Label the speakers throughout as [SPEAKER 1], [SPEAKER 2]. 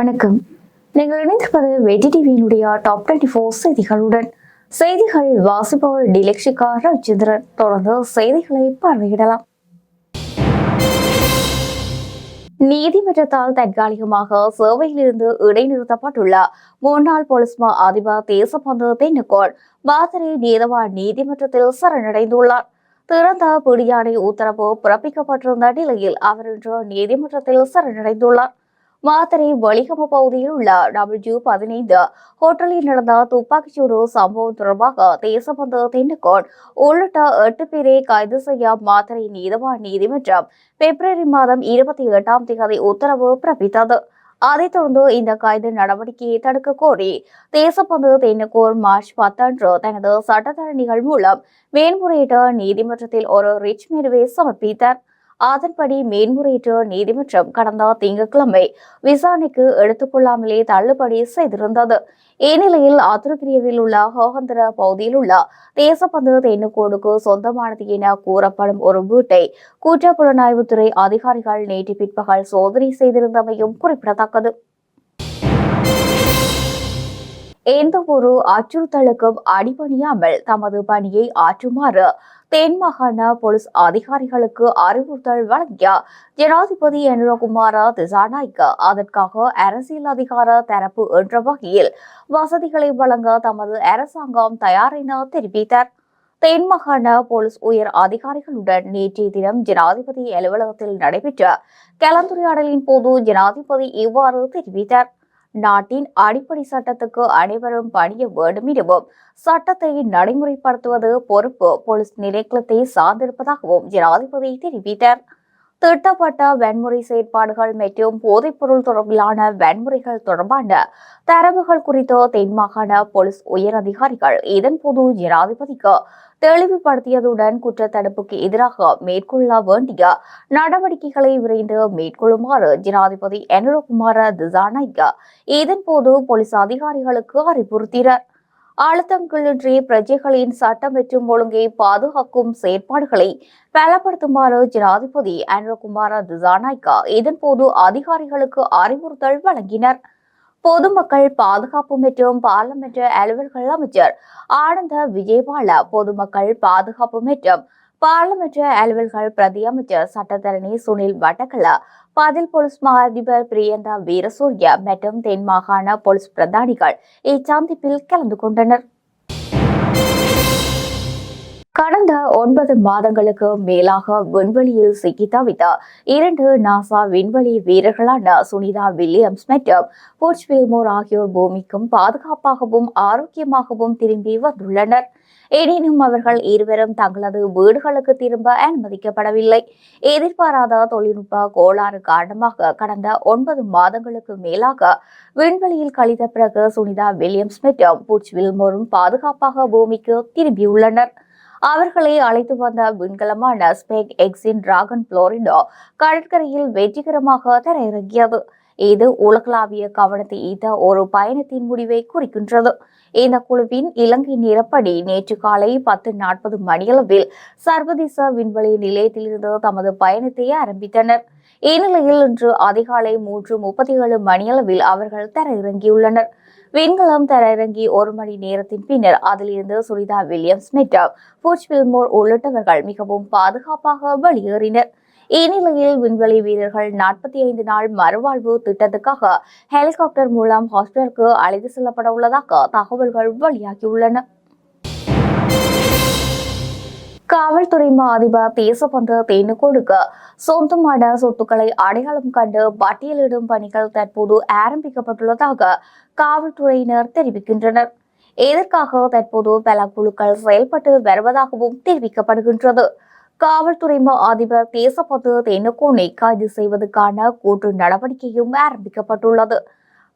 [SPEAKER 1] வணக்கம். நீங்கள் இணைந்திருப்பது வெற்றி டிவியினுடைய டாப் டுவெண்ட்டி ஃபோர் செய்திகளுடன். செய்திகள் வாசிப்பவர் டிலக்ஷிகா ரவிச்சந்திரன் தொடர்ந்து செய்திகளை பார்வையிடலாம். நீதிமன்றத்தால் தற்காலிகமாக சேவையிலிருந்து இடைநிறுத்தப்பட்டுள்ள முன்னாள் போலீஸ் மா அதிபர் தேசபந்து தென்னகோள் பாதரை நீதவான் நீதிமன்றத்தில் சரணடைந்துள்ளார். திறந்த பிடியாணை உத்தரவு பிறப்பிக்கப்பட்டிருந்த நிலையில் அவர் இன்று நீதிமன்றத்தில் சரணடைந்துள்ளார். மாத்தறை வலிகம பகுதியில் உள்ள டபிள்யூ பதினைந்து ஹோட்டலில் நடந்த துப்பாக்கிச்சூடு சம்பவம் தொடர்பாக தேசபந்து தென்னகோன் உள்ளிட்ட எட்டு பேரை கைது செய்ய மாத்தறை நீதவான் நீதிமன்றம் பிப்ரவரி மாதம் இருபத்தி எட்டாம் தேதி உத்தரவு பிறப்பித்தது. அதைத் தொடர்ந்து இந்த கைது நடவடிக்கையை தடுக்க கோரி தேசப்பந்து தென்னகோர் மார்ச் பத்தன்று தனது சட்டத்தரணிகள் மூலம் மேன்முறையீட்டு நீதிமன்றத்தில் ஒரு ரிச் மனுவை சமர்ப்பித்தார். அதன்படி மேன்முறையீட்டு நீதிமன்றம் கடந்த திங்கட்கிழமை விசாரணைக்கு எடுத்துக்கொள்ளாமலே தள்ளுபடி செய்திருந்தது. இந்நிலையில் அத்துருக்கிரியவில் உள்ள ஹோகந்திர பகுதியில் உள்ள தேசப்பந்து தென்னுக்கோடுக்கு சொந்தமானது என கூறப்படும் ஒரு வீட்டை குற்றப்புலனாய்வுத்துறை அதிகாரிகள் நேற்று பிற்பகல் சோதனை செய்திருந்தமையும் குறிப்பிடத்தக்கது. எந்த ஒரு அச்சுறுத்தலுக்கும் அடிபணியாமல் தமது பணியை ஆற்றுமாறு தென் மாகாண போலீஸ் அதிகாரிகளுக்கு அறிவுறுத்தல் வழங்கிய ஜனாதிபதி என்ரகுமார திசாநாய்க்கு. அதற்காக அரசியல் அதிகார தரப்பு என்ற வகையில் வசதிகளை வழங்க தமது அரசாங்கம் தயார் என தெரிவித்தார். தென் மாகாண போலீஸ் உயர் அதிகாரிகளுடன் நேற்றைய தினம் ஜனாதிபதி அலுவலகத்தில் நடைபெற்ற கலந்துரையாடலின் போது ஜனாதிபதி இவ்வாறு தெரிவித்தார். நாட்டின் அடிப்படை சட்டத்துக்கு அனைவரும் பணிய வேண்டும் எனவும் சட்டத்தை நடைமுறைப்படுத்துவது பொறுப்பு போலீஸ் நிலையத்தை சார்ந்திருப்பதாகவும் ஜனாதிபதி தெரிவித்தார். திட்டப்பட்ட வன்முறை செயற்பாடுகள் மற்றும் போதைப்பொருள் தொடர்பிலான வன்முறைகள் தொடர்பான தரவுகள் குறித்து தென் மாகாண போலீஸ் உயர் அதிகாரிகள் இதன்போது ஜனாதிபதிக்கு தெளிவுபடுத்தியதுடன் குற்றத்தடுப்புக்கு எதிராக மேற்கொள்ள வேண்டிய நடவடிக்கைகளை விரைந்து மேற்கொள்ளுமாறு ஜனாதிபதி அனுரகுமார திசாநாய்க்கு இதன்போது போலீஸ் அதிகாரிகளுக்கு அறிவுறுத்தினர். அழுத்தங்களின்றி பிரஜைகளின் சட்டம் மற்றும் ஒழுங்கை பாதுகாக்கும் செயற்பாடுகளை பலப்படுத்துமாறு ஜனாதிபதி அனுரகுமார திசாநாய்கா இதன்போது அதிகாரிகளுக்கு அறிவுறுத்தல் வழங்கினர். பொதுமக்கள் பாதுகாப்பு மற்றும் பாராளுமன்ற அலுவல்கள் அமைச்சர் ஆனந்த விஜயபால பொதுமக்கள் பாதுகாப்பு மற்றும் பாராளுமன்ற அலுவல்கள் பிரதியமைச்சர் சட்டத்தரணி சுனில் வடகலா பதில் போலீஸ் மா அதிபர் பிரியந்தா வீரசூர்யா மற்றும் தென் மாகாண போலீஸ் பிரதானிகள் இச்சந்திப்பில் கலந்து கொண்டனர். கடந்த ஒன்பது மாதங்களுக்கு மேலாக விண்வெளியில் சிக்கி தவித்த இரண்டு நாசா விண்வெளி வீரர்களான சுனிதா வில்லியம்ஸ் மற்றும் போர்ச் வில்மோர் ஆகியோர் பூமிக்கும் பாதுகாப்பாகவும் ஆரோக்கியமாகவும் திரும்பி வந்துள்ளனர். எனினும் அவர்கள் இருவரும் தங்களது வீடுகளுக்கு திரும்ப அனுமதிக்கப்படவில்லை. எதிர்பாராத தொழில்நுட்ப கோளாறு காரணமாக கடந்த ஒன்பது மாதங்களுக்கு மேலாக விண்வெளியில் கழித்த பிறகு சுனிதா வில்லியம்ஸ் மற்றும் புட்ச் வில்மோரும் பாதுகாப்பாக பூமிக்கு திரும்பியுள்ளனர். அவர்களை அழைத்து வந்த விண்கலமான ஸ்பேக் எக்ஸின் டிராகன் புளோரிடோ கடற்கரையில் வெற்றிகரமாக தரையிறங்கியது. இது உலகளாவிய கவனத்தை ஈர்த்த ஒரு பயணத்தின் முடிவை குறிக்கின்றது. இந்த குழுவின் இலங்கை நிறப்படி நேற்று காலை பத்து நாற்பது மணியளவில் சர்வதேச விண்வெளி நிலையத்திலிருந்து தமது பயணத்தை ஆரம்பித்தனர். இந்நிலையில் இன்று அதிகாலை மூன்று முப்பத்தி ஏழு மணியளவில் அவர்கள் தரையிறங்கியுள்ளனர். விண்கலம் தரையிறங்கி ஒரு மணி நேரத்தின் பின்னர் அதிலிருந்து சுனிதா வில்லியம்ஸ் மற்றும் புட்ச் வில்மோர் உள்ளிட்டவர்கள் மிகவும் பாதுகாப்பாக வெளியேறினர். இந்நிலையில் விண்வெளி வீரர்கள் நாற்பத்தி ஐந்து நாள் மறுவாழ்வு திட்டத்துக்காக ஹெலிகாப்டர் மூலம் ஹாஸ்பிட்டலுக்கு அழைத்து செல்லப்பட உள்ளதாக தகவல்கள் வெளியாகியுள்ளன. காவல்துறை மா அதிபர் தேசபந்து தேனுகோடுக்கு சொந்தமான சொத்துக்களை அடையாளம் கண்டு பட்டியலிடும் பணிகள் தற்போது ஆரம்பிக்கப்பட்டுள்ளதாக காவல்துறையினர் தெரிவிக்கின்றனர். இதற்காக தற்போது பல குழுக்கள் செயல்பட்டு வருவதாகவும் தெரிவிக்கப்படுகின்றது. காவல்துறை மா அதிபர் தேசபந்து தென்னுக்கோனை கைது செய்வதற்கான கூட்டு நடவடிக்கையும் ஆரம்பிக்கப்பட்டுள்ளது.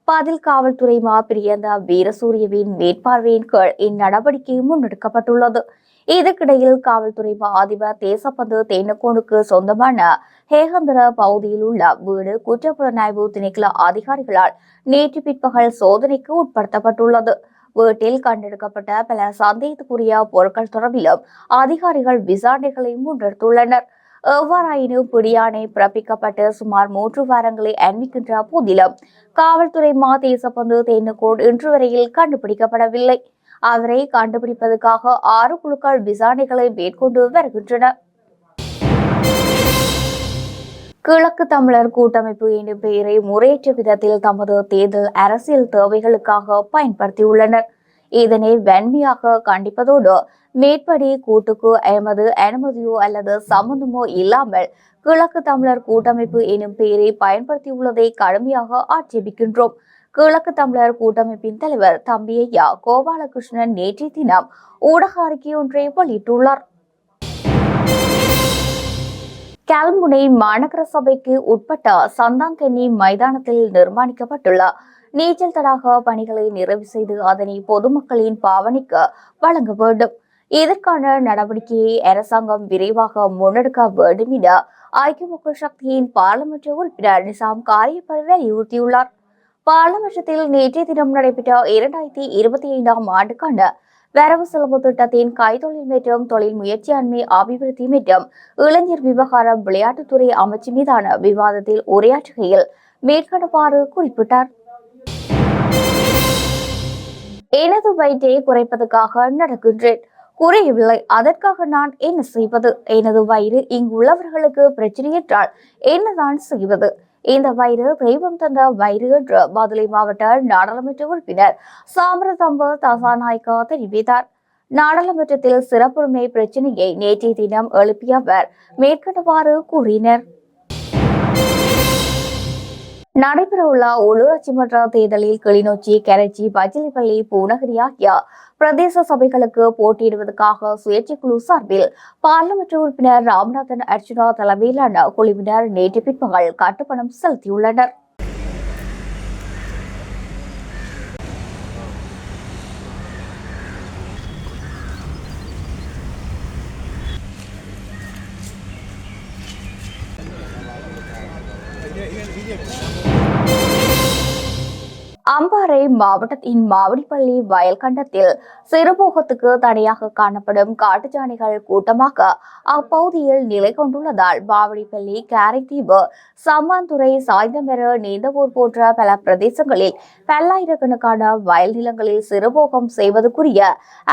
[SPEAKER 1] பதில் காவல்துறை மா பிரியந்த வீரசூரியவின் மேற்பார்வையின் கீழ் இந்நடவடிக்கை முன்னெடுக்கப்பட்டுள்ளது. இதற்கிடையில் காவல்துறை மா அதிபர் தேசப்பந்து தேனக்கோனுக்கு சொந்தமான ஹேகந்தர பகுதியில் உள்ள வீடு குற்றப்புலனாய்வு திணைக்கள அதிகாரிகளால் நேற்று பிற்பகல் சோதனைக்கு உட்படுத்தப்பட்டுள்ளது. வீட்டில் கண்டெடுக்கப்பட்ட பல சந்தேகத்துக்குரிய பொருட்கள் தொடர்பிலும் அதிகாரிகள் விசாரணைகளை முன்னெடுத்துள்ளனர். எவ்வாறாயினும் பிடியாணை பிறப்பிக்கப்பட்டு சுமார் மூன்று வாரங்களை அண்மிக்கின்ற போதிலும் காவல்துறை மா தேசப்பந்து தேனுகோட் இன்று வரையில் கண்டுபிடிக்கப்படவில்லை. அவரை கண்டுபிடிப்பதற்காக ஆறு குழுக்கள் விசாரணைகளை மேற்கொண்டு வருகின்றன கிழக்கு தமிழர் கூட்டமைப்பு எனும் பெயரை முறையற்ற விதத்தில் தமது தேர்தல் அரசியல் தேவைகளுக்காக பயன்படுத்தியுள்ளனர். இதனை வன்மையாக கண்டிப்பதோடு மேற்படி கூட்டுக்கு எமது அனுமதியோ அல்லது சம்பந்தமோ இல்லாமல் கிழக்கு தமிழர் கூட்டமைப்பு எனும் பெயரை பயன்படுத்தியுள்ளதை கடுமையாக ஆட்சேபிக்கின்றோம். கிழக்கு தமிழர் கூட்டமைப்பின் தலைவர் தம்பியா கோபாலகிருஷ்ணன் நேற்றைய தினம் ஊடக அறிக்கை ஒன்றை வெளியிட்டுள்ளார். கல்முனை மாநகர சபைக்கு உட்பட்ட சந்தாங்கண்ணி மைதானத்தில் நிர்மாணிக்கப்பட்டுள்ள நீச்சல் தடாக பணிகளை நிறைவு செய்து அதனை பொதுமக்களின் பாவனைக்கு வழங்க வேண்டும். இதற்கான நடவடிக்கையை அரசாங்கம் விரைவாக முன்னெடுக்க வேண்டும் என ஐக்கிய மக்கள் சக்தியின் பாராளுமன்ற உறுப்பினர் நிசாம் காரியப்பர் வலியுறுத்தியுள்ளார் பாராளுமன்றத்தில் நேற்றைய தினம் நடைபெற்ற இரண்டாயிரத்தி இருபத்தி ஐந்தாம் ஆண்டுக்கான வரவு செலவு திட்டத்தின் கைத்தொழில் மற்றும் தொழில் முயற்சியாண்மை அபிவிருத்தி மற்றும் இளைஞர் விவகாரம் விளையாட்டுத்துறை அமைச்சு மீதான விவாதத்தில் உரையாற்றுகையில் மேற்கண்டவாறு குறிப்பிட்டார். எனது வயிற்றை குறைப்பதற்காக நடக்கின்றேன். குறையவில்லை. அதற்காக நான் என்ன செய்வது? எனது வயிறு இங்குள்ளவர்களுக்கு பிரச்சனை என்றால் என்னதான் செய்வது? இந்த வயிறு தெய்வம் தந்த வயிறு என்று மதுரை மாவட்ட நாடாளுமன்ற உறுப்பினர் சாமரதம்ப தசாநாயக்கா தெரிவித்தார். நாடாளுமன்றத்தில் சிறப்புரிமை பிரச்சனையை நேற்றைய தினம் எழுப்பிய அவர் மேற்கண்டவாறு கூறினர். நடைபெறவுள்ள உள்ளூராட்சி மன்ற தேர்தலில் கிளிநொச்சி கரைச்சி பச்சிலிப்பள்ளி பூநகரி ஆகிய பிரதேச சபைகளுக்கு போட்டியிடுவதற்காக சுயேட்சை குழு சார்பில் பாராளுமன்ற உறுப்பினர் ராமநாதன் அர்ச்சுனா தலைமையிலான குழுவினர் நேற்று பிற்பகல் கட்டுப்பணம் செலுத்தியுள்ளனர். மதுரை மாவட்டத்தின் மாவடிப்பள்ளி வயல்கண்டத்தில் சிறுபோகத்துக்கு தடையாக காணப்படும் காட்டுச்சாணிகள் கூட்டமாக அப்பகுதியில் நிலை கொண்டுள்ளதால் மாவடிப்பள்ளி காரைத்தீவு சம்மாந்துறை சாய்ந்தமெரு நீந்தவூர் போன்ற பல பிரதேசங்களில் பல்லாயிரக்கணக்கான வயல் நிலங்களில் சிறுபோகம் செய்வதற்குரிய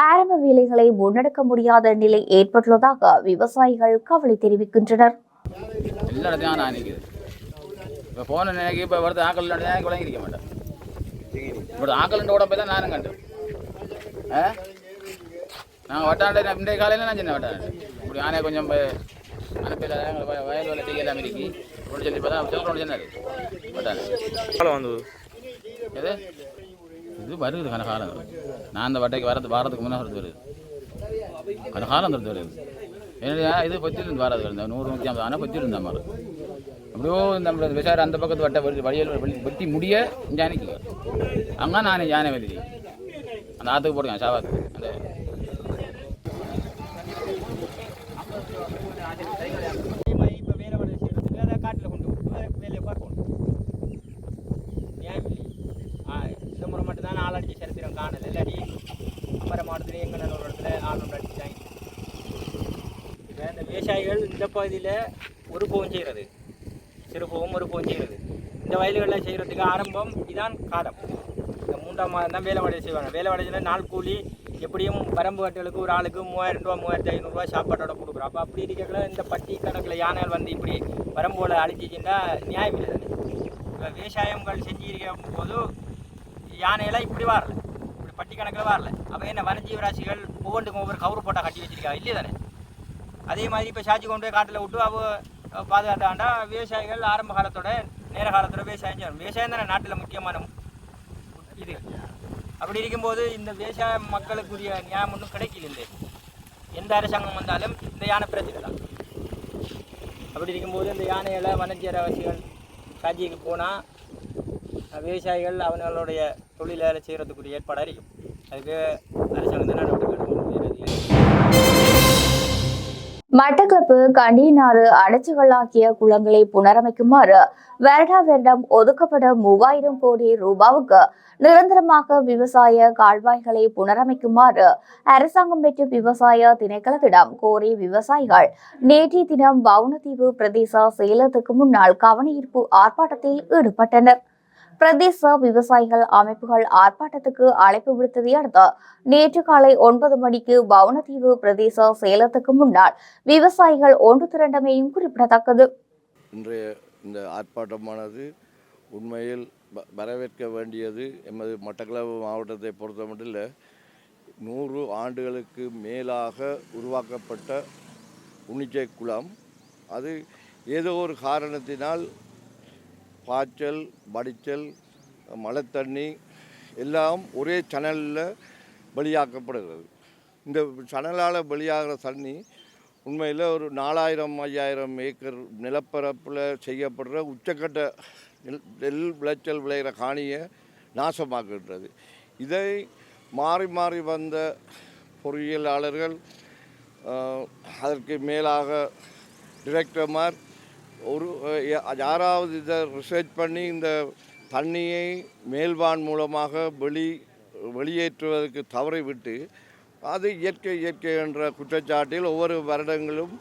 [SPEAKER 1] ஆரம்ப வேலைகளை முன்னெடுக்க முடியாத நிலை ஏற்பட்டுள்ளதாக விவசாயிகள் கவலை தெரிவிக்கின்றனர்.
[SPEAKER 2] இப்போ போன நினைக்கு இப்போ வருது ஆக்கள் நினைக்கு விளங்கிருக்க மாட்டேன். போய் தான் நானும் கண்டேன் ஆ? நாங்கள் வட்டாண்டை இன்றைய காலையில் நான் சின்ன வட்டாண்டை இப்படி ஆனே கொஞ்சம் அனுப்பியில் வயல் வேலை செய்யலாம் இருக்கு. ஒன்று சொல்லி பார்த்தா சொல்கிறோம் சொன்னார். வட்டாண்டை
[SPEAKER 3] வந்தது?
[SPEAKER 2] எது? இது வருது கன காலம். நான் அந்த வட்டைக்கு வரது வாரத்துக்கு முன்னே வரது வருது. கன காலம் வருது வருது. என்னுடைய இது பொத்திலிருந்து வராது. நூறு நூற்றி ஐம்பது ஆனால் பொத்திலிருந்தா மாதிரி அப்படியோ நம்ம விசாரம் அந்த பக்கத்து வட்ட வழி வழியில் வெளி வெட்டி முடிய ஜானிக்கு அங்கே நான் யானை வெளி அந்த ஆற்றுக்கு போடுங்க சாவாத்துக்கு அந்த
[SPEAKER 4] இப்போ அதை காட்டில் கொண்டு விட்டு வே- வேலையை பார்க்கணும் ஏன் இந்த முறை மட்டும்தான் ஆள் அடிச்சு சரித்திரம் காணல. இல்லாடி அமர மாவட்டத்தில் எங்கள் ஒரு இடத்துல ஆள் ஒன்று அடிச்சாங்க இப்போ இந்த விவசாயிகள் இந்த பகுதியில் ஒரு பூவும் செய்கிறது சிறு ஒரு பூவும் செய்கிறது இந்த வயல்களில் செய்கிறதுக்கு ஆரம்பம் இதான் காலம். இந்த மூன்றாம் மாதம் தான் வேலை வடையை செய்வாங்க. வேலை வடையில் நாள் கூலி எப்படியும் வரம்பு கட்டுகளுக்கு ஒரு ஆளுக்கு மூவாயிரம் ரூபா மூவாயிரத்தி ஐநூறுரூவா சாப்பாட்டோட கொடுக்குறோம். அப்போ அப்படி இருக்கக்குள்ள இந்த பட்டி கணக்கில் யானைகள் வந்து இப்படி வரம்போல அழிச்சிச்சுன்னா நியாயம் இல்லை. இப்போ விவசாயங்கள் செஞ்சிருக்கும் போது யானையெல்லாம் இப்படி வரல. இப்படி பட்டி கணக்கில் வரல. அப்போ என்ன வனஜீவராசிகள் ஒவ்வொன்றுக்கும் ஒவ்வொரு கவுரு போட்டால் கட்டி வச்சிருக்கா இல்லையே தானே? அதே மாதிரி இப்போ சாச்சி கொண்டு போய் காட்டில் விட்டு அவள் பாதுகாத்தாண்டா விவசாயிகள் ஆரம்ப காலத்தோட நேர காலத்தோட விவசாயம் செய்யணும். விவசாயம் தானே நாட்டில் முக்கியமான இது. அப்படி இருக்கும்போது இந்த விவசாய மக்களுக்குரிய நியாயம் ஒன்றும் கிடைக்கல இந்த எந்த அரசாங்கம் வந்தாலும் இந்த யானை பிரச்சனை தான். அப்படி இருக்கும்போது இந்த யானைகளை வனஜீவராசிகள் காட்சிக்கு போனால் விவசாயிகள் அவங்களுடைய தொழிலை செய்கிறதுக்குரிய ஏற்பாடாக இருக்கும். அதுக்கு அரசாங்கம்
[SPEAKER 1] மட்டக்களப்பு கண்டியினாறு அடைச்சுகளாக்கிய குளங்களை புனரமைக்குமாறு வருடா வருடம் ஒதுக்கப்பட மூவாயிரம் கோடி ரூபாவுக்கு நிரந்தரமாக விவசாய கால்வாய்களை புனரமைக்குமாறு அரசாங்கம் மற்றும் விவசாய திணைக்களத்திடம் கோரி விவசாயிகள் நேற்றைய தினம் வவுனதீவு பிரதேச செயலத்துக்கு முன்னால் கவனஈர்ப்பு ஆர்ப்பாட்டத்தில் ஈடுபட்டனர். பிரதேச விவசாயிகள் அமைப்புகள் ஆர்ப்பாட்டத்துக்கு அழைப்பு விடுத்ததை அடுத்து நேற்று காலை ஒன்பது மணிக்கு பவனதீவு பிரதேச சேலத்துக்கு முன்னால் விவசாயிகள் ஒன்று திரண்டமையும் குறிப்பிடத்தக்கது.
[SPEAKER 3] இன்றைய இந்த ஆர்ப்பாட்டமானது உண்மையில் வ- வரவேற்க வேண்டியது எமது மட்டக்களப்பு மாவட்டத்தை பொறுத்த மட்டும் நூறு ஆண்டுகளுக்கு மேலாக உருவாக்கப்பட்ட உணிச்சை குளம் அது ஏதோ ஒரு காரணத்தினால் பாய்ச்சல் வடிச்சல் மழை தண்ணி எல்லாம் ஒரே சனலில் வெளியாக்கப்படுகிறது. இந்த சனலால் வெளியாகிற தண்ணி உண்மையில் ஒரு நாலாயிரம் ஐயாயிரம் ஏக்கர் நிலப்பரப்பில் செய்யப்படுற உச்சக்கட்ட நெல் நெல் விளைச்சல் விளைகிற காணியை நாசமாக்குகின்றது. இதை மாறி மாறி வந்த பொறியியலாளர்கள் அதற்கு மேலாக டிரெக்டர்மார் ஒரு யாராவது இதை ரிசர்ச் பண்ணி இந்த தண்ணியை மேல்வான் மூலமாக வெளி வெளியேற்றுவதற்கு தவறிவிட்டு அது இயற்கை இயற்கை என்ற குற்றச்சாட்டில் ஒவ்வொரு வருடங்களும்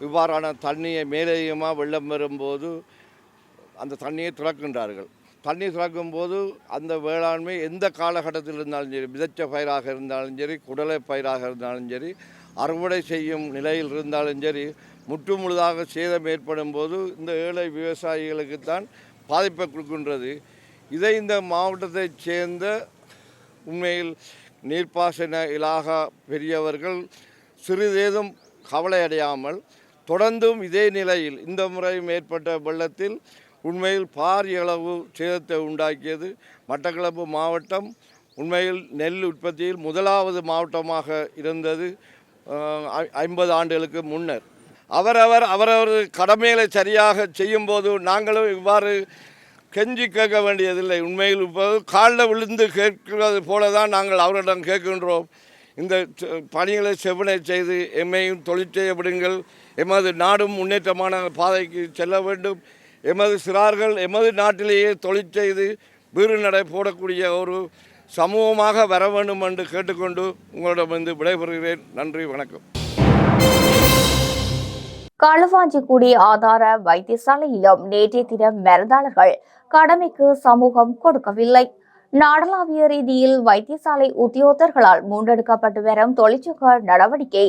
[SPEAKER 3] இவ்வாறான தண்ணியை மேலதிகமாக வெள்ளம் வரும்போது அந்த தண்ணியை திறக்கின்றார்கள். தண்ணி திறக்கும் போது அந்த வேளாண்மை எந்த காலகட்டத்தில் இருந்தாலும் சரி விதைச்ச பயிராக இருந்தாலும் சரி குடலை பயிராக இருந்தாலும் சரி அறுவடை செய்யும் நிலையில் இருந்தாலும் சரி முற்று முழுதாக சேதம் ஏற்படும் போது இந்த ஏழை விவசாயிகளுக்கு தான் பாதிப்பை கொடுக்கின்றது. இதை இந்த மாவட்டத்தைச் சேர்ந்த உண்மையில் நீர்ப்பாசன இலாகா பெரியவர்கள் சிறிதேதும் கவலையடையாமல் தொடர்ந்தும் இதே நிலையில் இந்த முறையும் ஏற்பட்ட வெள்ளத்தில் உண்மையில் பாரிய அளவு சேதத்தை உண்டாக்கியது. மட்டக்களப்பு மாவட்டம் உண்மையில் நெல் உற்பத்தியில் முதலாவது மாவட்டமாக இருந்தது. ஐ- ஐம்பது ஆண்டுகளுக்கு முன்னர். அவரவர் அவரவர் கடமைகளை சரியாக செய்யும்போது நாங்களும் இவ்வாறு கெஞ்சி கேட்க வேண்டியதில்லை. உண்மையில் இப்போது காலில் விழுந்து கேட்கிறது போல தான் நாங்கள் அவரிடம் கேட்கின்றோம். இந்த செ- பணிகளை செவ்வனை செய்து எம்மையும் தொழிற்செய்ய விடுங்கள். எமது நாடும் முன்னேற்றமான பாதைக்கு செல்ல வேண்டும். எமது சிறார்கள் எமது நாட்டிலேயே தொழிற்செய்து வீறு நடை போடக்கூடிய ஒரு சமூகமாக வர வேண்டும் என்று கேட்டுக்கொண்டு உங்களிடமிருந்து விடைபெறுகிறேன். நன்றி வணக்கம்.
[SPEAKER 1] களுவாஞ்சிக்குடி ஆதார வைத்தியசாலையிலும் நேற்றைய தினம் மருந்தாளர்கள் கடமைக்கு சமூகம் கொடுக்கவில்லை. நாடளாவிய ரீதியில் வைத்தியசாலை உத்தியோகத்தர்களால் முன்னெடுக்கப்பட்டு வரும் தொழிற்சங்க நடவடிக்கை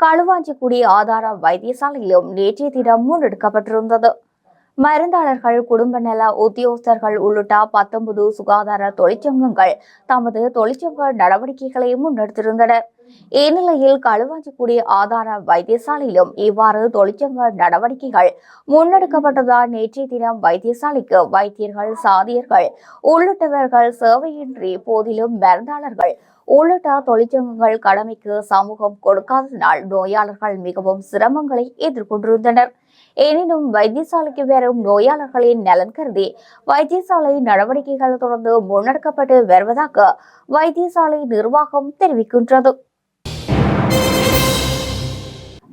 [SPEAKER 1] களுவாஞ்சிக்குடி ஆதார வைத்தியசாலையிலும் நேற்றைய தினம் முன்னெடுக்கப்பட்டிருந்தது. மருந்தாளர்கள் குடும்ப நல உத்தியோகஸ்தர்கள் உள்ளிட்ட பத்தொன்பது சுகாதார தொழிற்சங்கங்கள் தமது தொழிற்சங்க நடவடிக்கைகளை முன்னெடுத்திருந்தனர் இந்நிலையில் களுவாஞ்சிக்குடி ஆதார வைத்தியசாலையிலும் இவ்வாறு தொழிற்சங்க நடவடிக்கைகள் முன்னெடுக்கப்பட்டதால் நேற்றைய தினம் வைத்தியசாலைக்கு வைத்தியர்கள் சாதியர்கள் உள்ளிட்டவர்கள் சேவையின்றி போதிலும் மருந்தாளர்கள் உள்ளிட்ட தொழிற்சங்கங்கள் கடமைக்கு சமூகம் கொடுக்காததினால் நோயாளர்கள் மிகவும் சிரமங்களை எதிர்கொண்டிருந்தனர். எனினும் வைத்தியசாலைக்கு வரும் நோயாளர்களின் நலன் கருதி வைத்தியசாலை நடவடிக்கைகள் தொடர்ந்து முன்னெடுக்கப்பட்டு வருவதாக வைத்தியசாலை நிர்வாகம் தெரிவிக்கின்றது.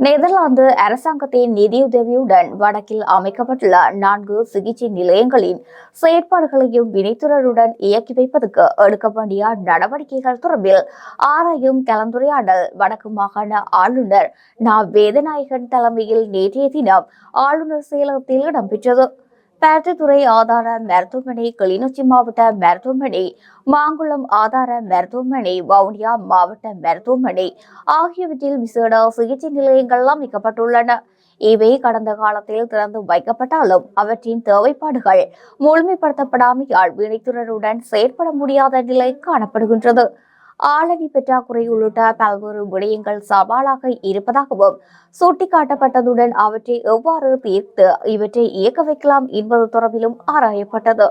[SPEAKER 1] நெதர்லாந்து அரசாங்கத்தின் நிதியுதவியுடன் வடக்கில் அமைக்கப்பட்டுள்ள நான்கு சிகிச்சை நிலையங்களின் செயற்பாடுகளையும் வினைத்துறையுடன் இயக்கி வைப்பதற்கு எடுக்க வேண்டிய நடவடிக்கைகள் தொடர்பில் ஆராயும் கலந்துரையாடல் வடக்கு மாகாண ஆளுநர் நா. வேதநாயகன் தலைமையில் நேற்றைய தினம் ஆளுநர் செயலகத்தில் இடம்பெற்றது. பேட்டத்துறை ஆதார மருத்துவமனை கிளிநொச்சி மாவட்ட மருத்துவமனை மாங்குளம் ஆதார மருத்துவமனை வவுனியா மாவட்ட மருத்துவமனை ஆகியவற்றில் விசேட சிகிச்சை நிலையங்கள் அமைக்கப்பட்டுள்ளன. இவை கடந்த காலத்தில் திறந்து வைக்கப்பட்டாலும் அவற்றின் தேவைப்பாடுகள் முழுமைப்படுத்தப்படாமையால் வினைத்துறையுடன் செயற்பட முடியாத நிலை காணப்படுகின்றது. ஆளணி பற்றாக்குறை உள்ளிட்ட பல்வேறு விடயங்கள் சவாலாக இருப்பதாகவும் சுட்டிக்காட்டப்பட்டதுடன் அவற்றை எவ்வாறு தீர்த்து இவற்றை இயக்க வைக்கலாம் என்பது தொடர்பிலும் ஆராயப்பட்டது.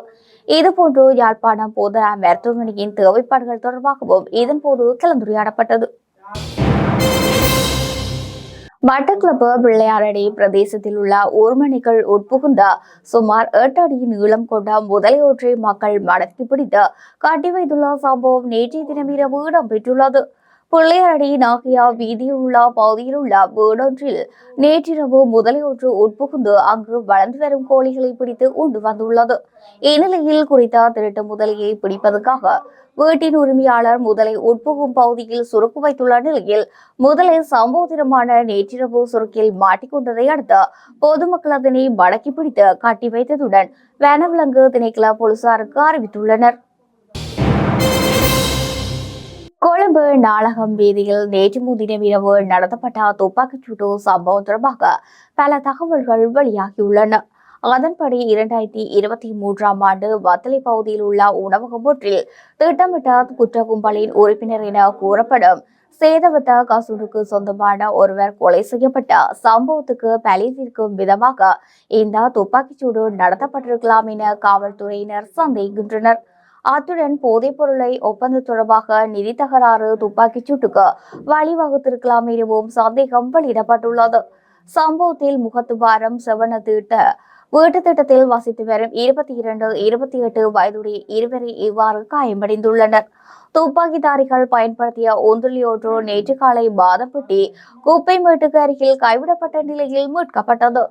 [SPEAKER 1] இதுபோன்று யாழ்ப்பாணம் போதனா மருத்துவமனையின் தேவைப்பாடுகள் தொடர்பாகவும் இதன்போது கலந்துரையாடப்பட்டது. மட்டக்களப்பு பிள்ளையாரடி பிரதேசத்தில் உள்ள ஊர்மனைகள் உட்புகுந்த சுமார் எட்டு அடி நீளம் கொண்ட முதலையொற்றை மக்கள் மடக்கி பிடித்து கட்டி வைத்துள்ள சம்பவம் நேற்றைய தினம் இரவு இடம்பெற்றுள்ளது. பிள்ளையாரடி நாகையா வீதியில் உள்ள பகுதியில் உள்ள வீடொன்றில் நேற்றிரவு முதலையொன்று உட்புகுந்து அங்கு வளர்ந்து வரும் கோழிகளை பிடித்து உண்டு வந்துள்ளது. இந்நிலையில் குறித்த திருட்டு முதலையை பிடிப்பதற்காக வீட்டின் உரிமையாளர் முதலை உட்புகும் பகுதியில் சுருக்கு வைத்துள்ள நிலையில் முதலை சம்போதிரமான நேற்றிரவு சுருக்கில் மாட்டிக்கொண்டதை அடுத்து பொதுமக்கள் அதனை மடக்கி பிடித்து கட்டி வைத்ததுடன் வனவிலங்கு திணைக்கள போலீசாருக்கு அறிவித்துள்ளனர். கொழும்பு நாளகம் வீதியில் நேற்று முன்தினம் இரவு நடத்தப்பட்ட துப்பாக்கிச்சூடு சம்பவம் தொடர்பாக பல தகவல்கள் வெளியாகியுள்ளன. அதன்படி இரண்டாயிரத்தி இருபத்தி மூன்றாம் ஆண்டு வத்தலை பகுதியில் உள்ள உணவகம் ஒன்றில் திட்டமிட்ட குற்ற கும்பலின் உறுப்பினர் என கூறப்படும் சேதவத்த கசூனுக்கு சொந்தமான ஒருவர் கொலை செய்யப்பட்ட சம்பவத்துக்கு பழி தீர்க்கும் விதமாக இந்த துப்பாக்கிச்சூடு நடத்தப்பட்டிருக்கலாம் என காவல்துறையினர் சந்தேகிக்கின்றனர். அத்துடன் போதைப் பொருளை ஒப்பந்த தொடர்பாக நிதி தகராறு துப்பாக்கிச் சூட்டுக்கு வழிவகுத்திருக்கலாம் எனவும் சந்தேகம் வெளியிடப்பட்டுள்ளது. சம்பவத்தில் முகத்துவாரம் செவன தீட்ட வீட்டு திட்டத்தில் வசித்து வரும் இருபத்தி இரண்டு இருபத்தி எட்டு வயதுடைய இருவரை இவ்வாறு காயமடைந்துள்ளனர். துப்பாக்கிதாரிகள் பயன்படுத்திய ஒன்றுலியொன்று நேற்று காலை பாதப்பட்டி குப்பை மேட்டுக்கு அருகில் கைவிடப்பட்ட நிலையில் மீட்கப்பட்டது.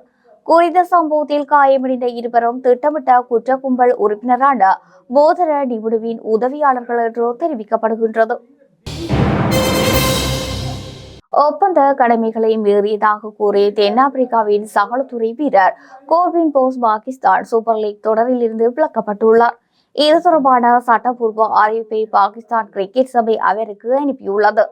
[SPEAKER 1] குறித்த சம்பவத்தில் காயமடைந்த இருவரும் திட்டமிட்ட குற்ற கும்பல் உறுப்பினரான போதர நிபுணுவின் உதவியாளர்கள் என்று தெரிவிக்கப்படுகின்றது. ஒப்பந்த கடமைகளை மீறியதாக கூறி தென்னாப்பிரிக்காவின் சகலத்துறை வீரர் Corbin Bosch Pakistan super league தொடரில் இருந்து விலக்கப்பட்டுள்ளார். இது தொடர்பான சட்டப்பூர்வ அறிவிப்பை பாகிஸ்தான் கிரிக்கெட் சபை அவருக்கு அனுப்பியுள்ளது.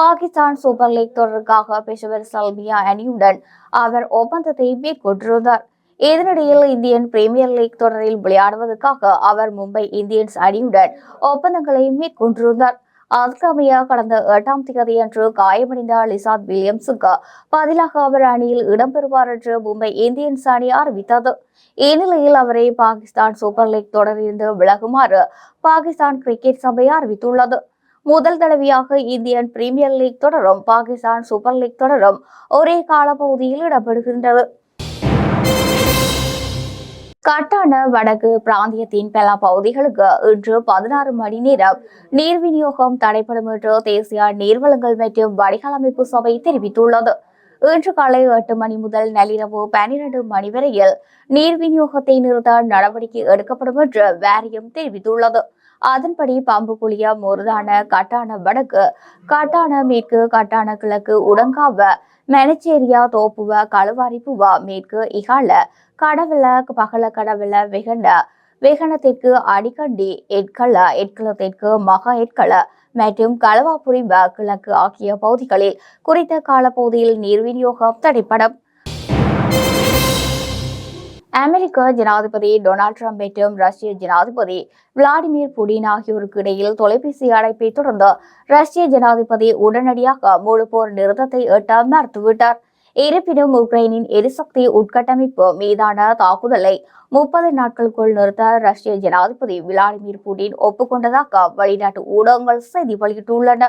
[SPEAKER 1] பாகிஸ்தான் சூப்பர் லீக் தொடருக்காக பெஷவர் சல்மியா அணியுடன் அவர் ஒப்பந்தத்தை மேற்கொண்டிருந்தார். இதனிடையில் இந்தியன் பிரீமியர் லீக் தொடரில் விளையாடுவதற்காக அவர் மும்பை இந்தியன்ஸ் அணியுடன் ஒப்பந்தங்களை மேற்கொண்டிருந்தார். அதற்கமைய கடந்த எட்டாம் தேதி அன்று காயமடைந்த லிசாத் வில்லியம்ஸுக்கு பதிலாக அவர் அணியில் இடம்பெறுவார் என்று மும்பை இந்தியன்ஸ் அணி அறிவித்தது. இந்நிலையில் அவரை பாகிஸ்தான் சூப்பர் லீக் தொடரிலிருந்து விலகுமாறு பாகிஸ்தான் கிரிக்கெட் சபை அறிவித்துள்ளது. முதல் தடவையாக இந்தியன் பிரீமியர் லீக் தொடரும் பாகிஸ்தான் சூப்பர் லீக் தொடரும். ஒரே காலப்பகுதியில் இடம்பெறுகின்றது. கட்டான வடக்கு பிராந்தியத்தின் பல பகுதிகளுக்கு இன்று பதினாறு மணி நேரம் நீர் விநியோகம் தடைப்படும் என்று தேசிய நீர்வளங்கள் மற்றும் வடிகால் அமைப்பு சபை தெரிவித்துள்ளது. இன்று காலை எட்டு மணி முதல் நள்ளிரவு பன்னிரண்டு மணி வரையில் நீர் விநியோகத்தை நிறுத்த நடவடிக்கை எடுக்கப்படும் என்று வாரியம் தெரிவித்துள்ளது. அதன்படி பாம்புக்குழிய மோர்தான கட்டான வடக்கு காட்டான மேற்கு கட்டான கிழக்கு உடங்காவ மெனச்சேரியா தோப்புவ களுவாரிப்புவ மேற்கு இகால கடவுள பகல கடவுள வெகண்ட வெகனத்திற்கு அடிக்கண்டி எட்கள எட்களத்திற்கு மகா எட்கள மற்றும் களவாபுரி வ கிழக்கு ஆகிய பகுதிகளில் குறித்த காலப்பகுதியில் நீர் விநியோகம் தடைப்படும். அமெரிக்க ஜனாதிபதி டொனால்ட் ட்ரம்ப் மற்றும் ரஷ்ய ஜனாதிபதி விளாடிமிர் புடின் ஆகியோருக்கு இடையில் தொலைபேசி அழைப்பை தொடர்ந்து ரஷ்ய ஜனாதிபதி உடனடியாக முழு போர் நிறுத்தத்தை எட்ட மறுத்துவிட்டார். இருப்பினும் உக்ரைனின் எரிசக்தி உட்கட்டமைப்பு மீதான தாக்குதலை முப்பது நாட்களுக்குள் நிறுத்த ரஷ்ய ஜனாதிபதி விளாடிமிர் புடின் ஒப்புக்கொண்டதாக வெளிநாட்டு ஊடகங்கள் செய்தி வெளியிட்டுள்ளன.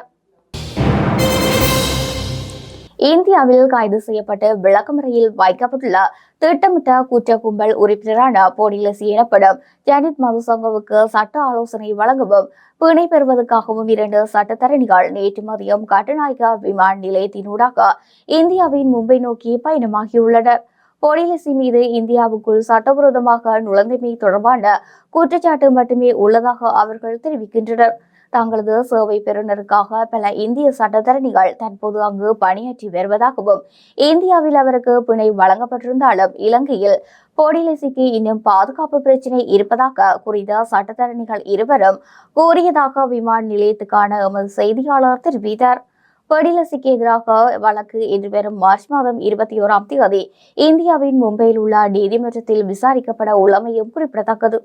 [SPEAKER 1] இந்தியாவில் கைது செய்யப்பட்டு விளக்கமறையில் வைக்கப்பட்டுள்ள திட்டமிட்ட குற்ற கும்பல் உறுப்பினரான போடிலசி எனப்படும் ஜனித் மதுசங்கவுக்கு சட்ட ஆலோசனை வழங்கவும் பிணை பெறுவதற்காகவும் இரண்டு சட்டத்தரணிகள் நேற்று மதியம் கட்டுநாயக்கா விமான நிலையத்தினூடாக இந்தியாவின் மும்பை நோக்கி பயணமாகியுள்ளனர். பொடிலசி மீது இந்தியாவுக்குள் சட்டவிரோதமாக நுழைந்தமை தொடர்பான குற்றச்சாட்டு மட்டுமே உள்ளதாக அவர்கள் தெரிவிக்கின்றனர். தங்களது சேவை பெறுநருக்காக பல இந்திய சட்டத்தரணிகள் தற்போது அங்கு பணியாற்றி வருவதாகவும் இந்தியாவில் அவருக்கு பிணை வழங்கப்பட்டிருந்தாலும் இலங்கையில் கோடிலசிக்கு இன்னும் பாதுகாப்பு பிரச்சினை இருப்பதாக குறித்த சட்டத்தரணிகள் இருவரும் கூறியதாக விமான நிலையத்துக்கான எமது செய்தியாளர் தெரிவித்தார். பொடிலசிக்கு எதிராக வழக்கு எதிர்வரும் மார்ச் மாதம் இருபத்தி ஓராம் தேதி இந்தியாவின் மும்பையில் உள்ள நீதிமன்றத்தில் விசாரிக்கப்பட உள்ளமையும் குறிப்பிடத்தக்கது.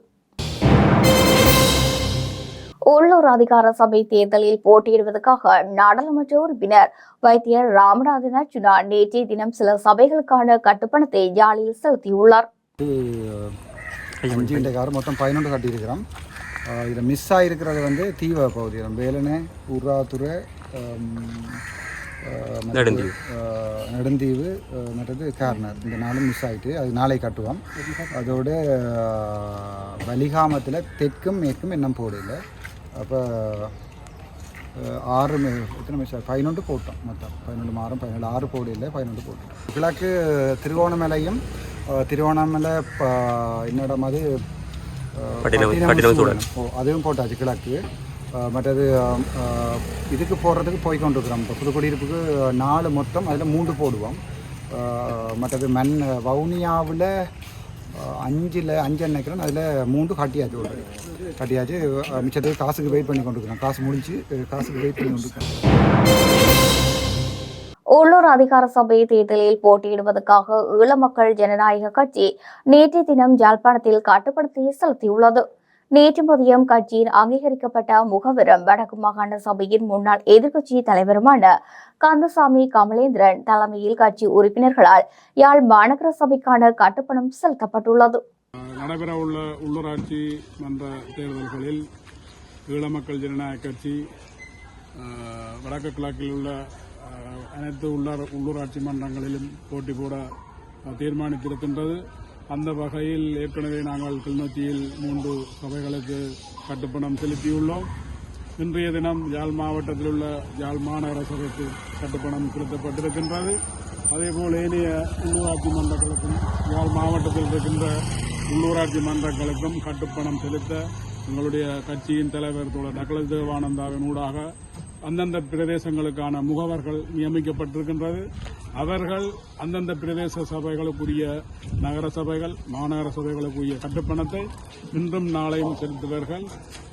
[SPEAKER 1] உள்ளூர் அதிகார சபை தேர்தலில் போட்டியிடுவதற்காக நாடாளுமன்ற உறுப்பினர் வைத்தியர் ராமநாதன் அர்ஜுனா நேற்றைய தினம் சில சபைகளுக்கான கட்டுப்பணத்தை யாழில் செலுத்தியுள்ளார்.
[SPEAKER 5] அஞ்சு கார் மொத்தம் பதினொன்று கட்டியிருக்கிறோம். இதில் மிஸ் ஆகிருக்கிறது வந்து தீவ பகுதி. வேலனை உர்ராத்துறை நெடுந்தீவு. மற்றது கார்னர். இந்த நாளும் மிஸ் ஆகிட்டு அது நாளை கட்டுவோம். அதோட வலிகாமத்தில் தெற்கும் மேற்கும் இன்னும் போடல. அப்போ ஆறு எத்தனை மேட்ச் பதினொன்று போட்டோம் மொத்தம். பதினொன்று மாறும் பதினேழு. ஆறு போடு இல்லை பதினொன்று போட்டோம் கிழக்கு திருவோணமலையும் திருவோணமலை பட்டினம் சூழல். ஓ அதுவும் போட்டாச்சு கிழக்கு. மற்றது இதுக்கு போடுறதுக்கு போய் கொண்டிருக்கிறோம் இப்போ புதுக்குடியிருப்புக்கு நாலு மொத்தம் அதில் மூன்று போடுவோம். மற்றது மண் வவுனியாவில் அஞ்சில் அஞ்சு நினைக்கிறேன் அதில் மூன்று காட்டியாச்சு ஒரு காட்டியாச்சு மிச்சத்துக்கு காசுக்கு வெயிட் பண்ணி கொண்டிருக்கிறேன். காசு முடிஞ்சு காசுக்கு வெயிட் பண்ணி கொண்டிருக்கிறோம்
[SPEAKER 1] உள்ளூர் அதிகார சபை தேர்தலில் போட்டியிடுவதற்காக ஈழ மக்கள் ஜனநாயக கட்சி நேற்றைய தினம் யாழ்ப்பாணத்தில் கட்டுப்படுத்தி செலுத்தியுள்ளது. நேற்று மதியம் கட்சியின் அங்கீகரிக்கப்பட்ட முகவரும் வடக்கு மாகாண சபையின் முன்னாள் எதிர்க்கட்சி தலைவருமான கந்தசாமி கமலேந்திரன் தலைமையில் கட்சி உறுப்பினர்களால் யாழ் மாநகர சபைக்கான கட்டுப்பணம் செலுத்தப்பட்டுள்ளது.
[SPEAKER 6] நடைபெறவுள்ள உள்ளூராட்சி மன்ற தேர்தல்களில் ஈழ மக்கள் ஜனநாயக கட்சி வடக்கு கிழக்கில் உள்ள அனைத்து உள்ளூராட்சி மன்றங்களிலும் போட்டி போட தீர்மானித்திருக்கின்றது. அந்த வகையில் ஏற்கனவே நாங்கள் கிளிநொச்சியில் மூன்று சபைகளுக்கு கட்டுப்பணம் செலுத்தியுள்ளோம். இன்றைய தினம் யாழ் மாவட்டத்தில் உள்ள யாழ் மாநகர சபைக்கு கட்டுப்பணம் செலுத்தப்பட்டிருக்கின்றது. அதேபோல் ஏனைய உள்ளூராட்சி மன்றங்களுக்கும் யாழ் மாவட்டத்தில் இருக்கின்ற உள்ளூராட்சி மன்றங்களுக்கும் கட்டுப்பணம் செலுத்த எங்களுடைய கட்சியின் தலைவர் தோழர் டக்ளஸ் தேவானந்தாவின் ஊடாக அந்தந்த பிரதேசங்களுக்கான முகவர்கள் நியமிக்கப்பட்டிருக்கின்றது. அவர்கள் அந்தந்த பிரதேச சபைகளுக்குரிய நகர சபைகள் மாநகர சபைகளுக்குரிய கட்டுப்பணத்தை இன்றும் நாளையும் செலுத்துவார்கள்.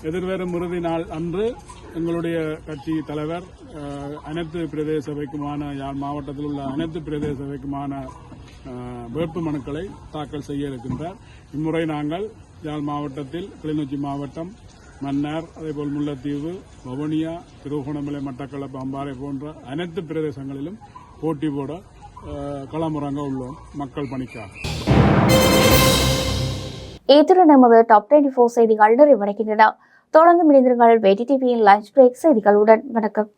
[SPEAKER 6] எதிர்வரும் இறுதி நாள் அன்று எங்களுடைய கட்சி தலைவர் அனைத்து பிரதேச சபைக்குமான யாழ் மாவட்டத்தில் உள்ள அனைத்து பிரதேச சபைக்குமான வேட்பு மனுக்களை தாக்கல் செய்ய இருக்கின்றார். இம்முறை நாங்கள் யாழ் மாவட்டத்தில் கிளிநொச்சி மாவட்டம் மன்னார் அதேபோல் முல்லைத்தீவு வவுனியா திருகோணமலை மட்டக்களப்பு அம்பாறை போன்ற அனைத்து பிரதேசங்களிலும் போட்டி போட களமுறங்க உள்ளோம் மக்கள் பணிக்காக.
[SPEAKER 1] இத்துடன் நமது டாப் டுவெண்டி ஃபோர் செய்திகள் நிறைவடைகின்றன. தொடர்ந்து இணைந்திருங்கள் வெடி டிவியின் லஞ்ச் பிரேக் செய்திகளுடன். வணக்கம்.